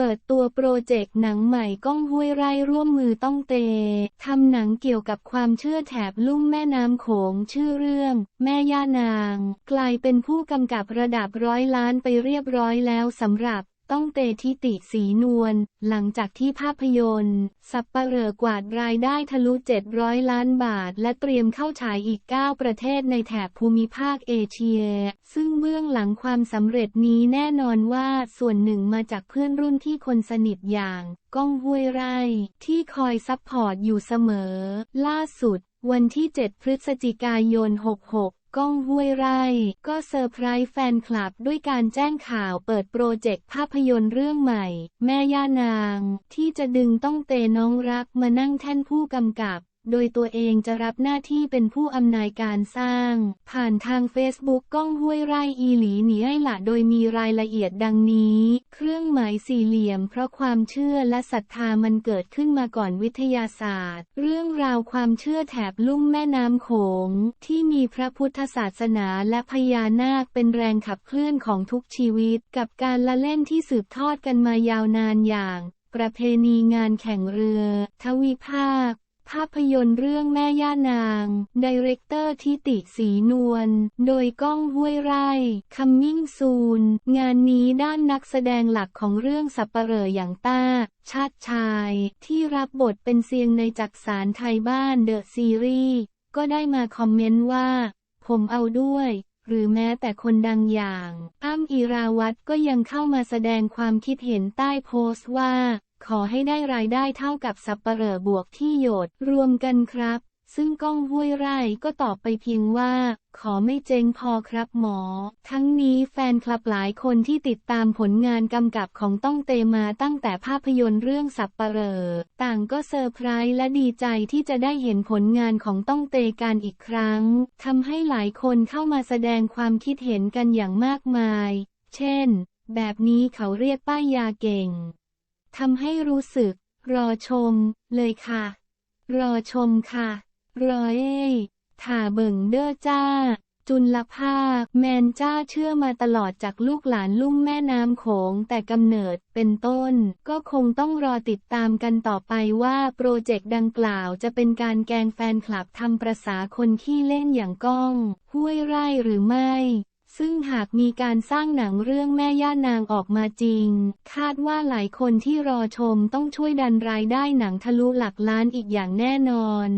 เปิดตัวโปรเจกต์หนังใหม่ก้องห้วยไร่ร่วมมือต้องเต ทำหนังเกี่ยวกับความเชื่อแถบลุ่มแม่น้ำโขงชื่อเรื่อง แม่ย่านาง กลายเป็นผู้กำกับระดับร้อยล้านไปเรียบร้อยแล้วสำหรับ ต้องเตทิติสีนวล หลังจากที่ภาพยนตร์ สับปะเหร่อกวาดรายได้ทะลุ 700 ล้านบาท และเตรียมเข้าฉายอีก 9 ประเทศในแถบภูมิภาคเอเชีย ซึ่งเบื้องหลังความสำเร็จนี้แน่นอนว่าส่วนหนึ่งมาจากเพื่อนรุ่นที่คนสนิทอย่างก้องห้วยไร่ ที่คอยซัพพอร์ตอยู่เสมอ ล่าสุด วันที่ 7 พฤศจิกายน 66 ก้องห้วยไร่ ก็เซอร์ไพรส์แฟนคลับด้วยการแจ้งข่าวเปิดโปรเจกต์ภาพยนตร์เรื่องใหม่ แม่ย่านาง ที่จะดึงต้องเตน้องรักมานั่งแท่นผู้กำกับ โดยตัวเองจะรับหน้าที่เป็นผู้อำนวยการสร้าง ผ่านทางเฟซบุ๊กก้องห้วยไร่อีหลีหนีไอละโดยมีรายละเอียดดังนี้ เครื่องหมายสี่เหลี่ยม เพราะความเชื่อและศรัทธามันเกิดขึ้นมาก่อนวิทยาศาสตร์ เรื่องราวความเชื่อแถบลุ่มแม่น้ำโขง ที่มีพระพุทธศาสนาและพญานาคเป็นแรงขับเคลื่อนของทุกชีวิต กับการละเล่นที่สืบทอดกันมายาวนานอย่าง ประเพณีงานแข่งเรือ ทวิภาค ภาพยนตร์เรื่องแม่ย่านางไดเรคเตอร์ทิติสีนวล โดยก้องห้วยไร่ คัมมิ่งซูน งานนี้ด้านนักแสดงหลักของเรื่องสับปะเหร่ออย่างต้า ชาติชาย ที่รับบทเป็นเซียงในจักสารไทยบ้านเดอะซีรีส์ ก็ได้มาคอมเมนต์ว่า ผมเอาด้วยหรือแม้แต่คนดังอย่าง อ้ำอีราวัตก็ยังเข้ามาแสดงความคิดเห็นใต้โพสต์ว่า ขอให้ได้รายได้เท่ากับสับปะเหร่อบวกที่หยดรวมกันครับ ซึ่งก้องห้วยไร่ก็ตอบไปเพียงว่า ขอไม่เจงพอครับหมอ ทั้งนี้แฟนคลับหลายคนที่ติดตามผลงานกำกับของต้องเตมาตั้งแต่ภาพยนตร์เรื่องสับปะเหร่อต่างก็เซอร์ไพรส์และดีใจที่จะได้เห็นผลงานของต้องเตการอีกครั้งทำให้หลายคนเข้ามาแสดงความคิดเห็นกันอย่างมากมาย เช่น แบบนี้เขาเรียกป้ายยาเก่ง ทำให้รู้สึก รอชม เลยค่ะ รอชมค่ะ รอเอ้ยถ่าเบิ่งเด้อจ้า จุลภาค แมนจ้าเชื่อมาตลอดจากลูกหลานลุ่มแม่น้ำโขงแต่กำเนิดเป็นต้น ก็คงต้องรอติดตามกันต่อไปว่าโปรเจกต์ดังกล่าวจะเป็นการแกงแฟนคลับทำประษาคนขี้เล่นอย่างก้อง ห้วยไร่หรือไม่ ซึ่งหากมีการสร้างหนังเรื่องแม่ย่านางออกมาจริง คาดว่าหลายคนที่รอชมต้องช่วยดันรายได้หนังทะลุหลักล้านอีกอย่างแน่นอน